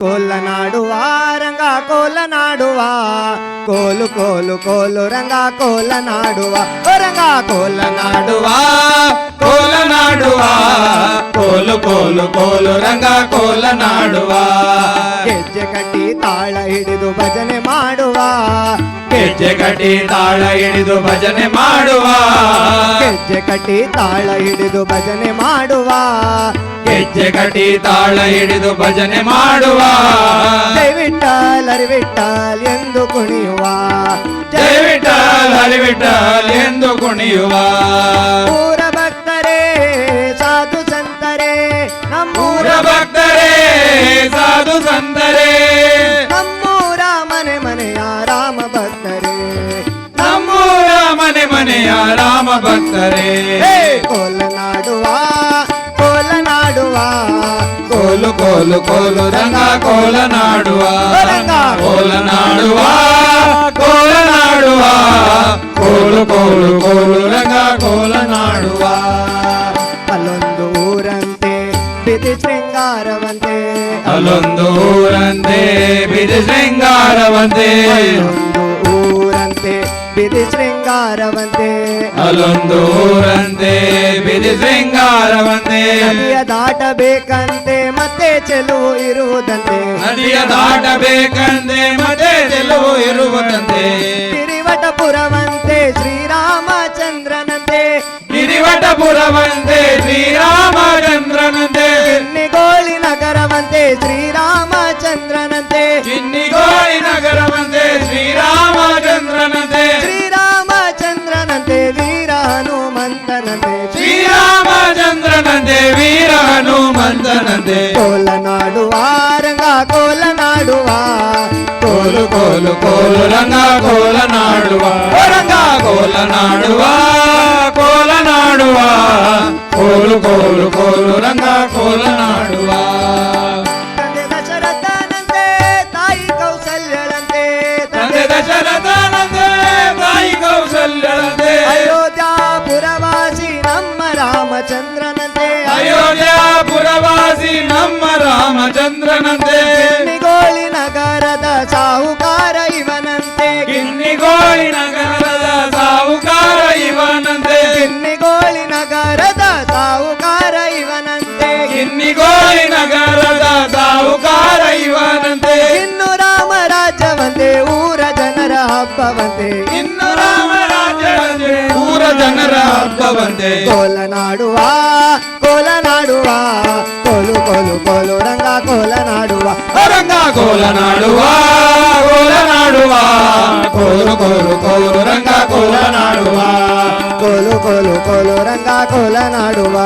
ಕೋಲನಾಡುವ, ರಂಗ ಕೋಲನಾಡುವ. ಕೋಲು ಕೋಲು ಕೋಲು, ರಂಗ ಕೋಲನಾಡುವ. ರಂಗ ಕೋಲನಾಡುವ ಕೋಲನಾಡುವ. ಕೋಲು ಕೋಲು ಕೋಲು, ರಂಗ ಕೋಲನಾಡುವ. ಹೆಜ್ಜೆ ಕಟ್ಟಿ ತಾಳ ಹಿಡಿದು ಭಜನೆ ಮಾಡುವ. ಹೆಜ್ಜೆ ಕಟ್ಟಿ ತಾಳ ಹಿಡಿದು ಭಜನೆ ಮಾಡುವ. ಗೆಜ್ಜೆ ಕಟ್ಟಿ ತಾಳ ಹಿಡಿದು ಭಜನೆ ಮಾಡುವ. ಹೆಜ್ಜೆ ಕಟ್ಟಿ ತಾಳ ಹಿಡಿದು ಭಜನೆ ಮಾಡುವ. ಜೈ ವಿಠಲ್ ಎಂದು ಕುಣಿಯುವ. ಜಯ ವಿಠಲ್ ಎಂದು ಕುಣಿಯುವ. ಊರ ಭಕ್ತರೇ ಸಾಧು ಸಂತರೇ ನಮ್ಮೂರ ಭಕ್ತರೇ ಮನೆ ಮನೆಯ ರಾಮ ಭಕ್ತರೇ ಹೇ ಕೋಲ ನಾಡುವ ಕೋಲ ನಾಡುವ ಕೋಲು ಕೋಲು ಕೋಲು ರಂಗ ಕೋಲ ನಾಡುವ ಕೋಲ ನಾಡುವ ಕೋಲ ನಾಡುವ ಕೋಲು ಕೋಲು ಕೋಲು ರಂಗ ಕೋಲ ನಾಡುವ ಅಲ್ಲೊಂದು ಊರಂತೆ ಬಿದಿ ಶೃಂಗಾರವಂತೆ ಅಲ್ಲೊಂದು ಊರಂತೆ ಬಿದಿ ಶೃಂಗಾರವಂತೆ ಶೃಂಗಾರವಂತೆ ಅಲ್ಲೊಂದು ಊರಂತೆ ಬಿದಿ ಶೃಂಗಾರವಂತೆ ನದಿಯ ದಾಟಬೇಕಂತೆ ಮತ್ತೆ ಚೆಲುವು ಇರುವುದಂತೆ ನದಿಯ ದಾಟಬೇಕಂತೆ ಮತ್ತೆ ಗೆಲುವು ಇರುವುದಂತೆ ಕಿರಿವಟಪುರವಂತೆ ಶ್ರೀರಾಮಚಂದ್ರನಂತೆ ಗಿರಿವಟಪುರವಂತೆ ಶ್ರೀರಾಮಚಂದ್ರನಂತೆ హనుమంతనందే. శ్రీరామచంద్రనందే వీర హనుమంతనందే. కోలనాడువా రంగా కోలనాడువా కోలు కోలు కోలు రంగా కోలనాడువా రంగా. కోలనాడువా కోలనాడువా కోలు కోలు కోలు రంగా కోలనాడువా దశరథనందే తాయి కౌసల్యలంతే తండ్రి దశరథ ರಾಮಚಂದ್ರನಂತೆ ಅಯೋಧ್ಯಾಪುರವಾಸಿ ನಮ್ಮ ರಾಮಚಂದ್ರನಂತೆ ಕಿನ್ನಿಗೋಳಿ ನಗರದ ಸಾಹುಕಾರ ಇವನಂತೆ ಕಿನ್ನಿಗೋಳಿ ನಗರದ ಸಾಹುಕಾರ ಇವನಂತೆ ಕಿನ್ನಿಗೋಳಿ ನಗರದ ಸಾಹುಕಾರ ಇವನಂತೆ ಕಿನ್ನಿಗೋಳಿ ನಗರದ ಸಾಹುಕಾರ ಇವನಂತೆ ಇನ್ನು ರಾಮ ರಾಜ್ಯವಂತೆ ಊರ ಜನರ ಹಬ್ಬವಂತೆ ಜನರ ಹಬ್ಬವಂತೆ ಕೋಲ ನಾಡುವ ಕೋಲ ನಾಡುವ ಕೋಲು ಕೋಲು ಕೋಲು ರಂಗ ಕೋಲ ನಾಡುವ ರಂಗ ಕೋಲ ನಾಡುವ ಕೋಲ ನಾಡುವ ಕೋಲು ಕೋಲು ಕೋಲು ರಂಗ ಕೋಲ ನಾಡುವ ಕೋಲು ಕೋಲು ಕೋಲು ರಂಗ ಕೋಲ ನಾಡುವ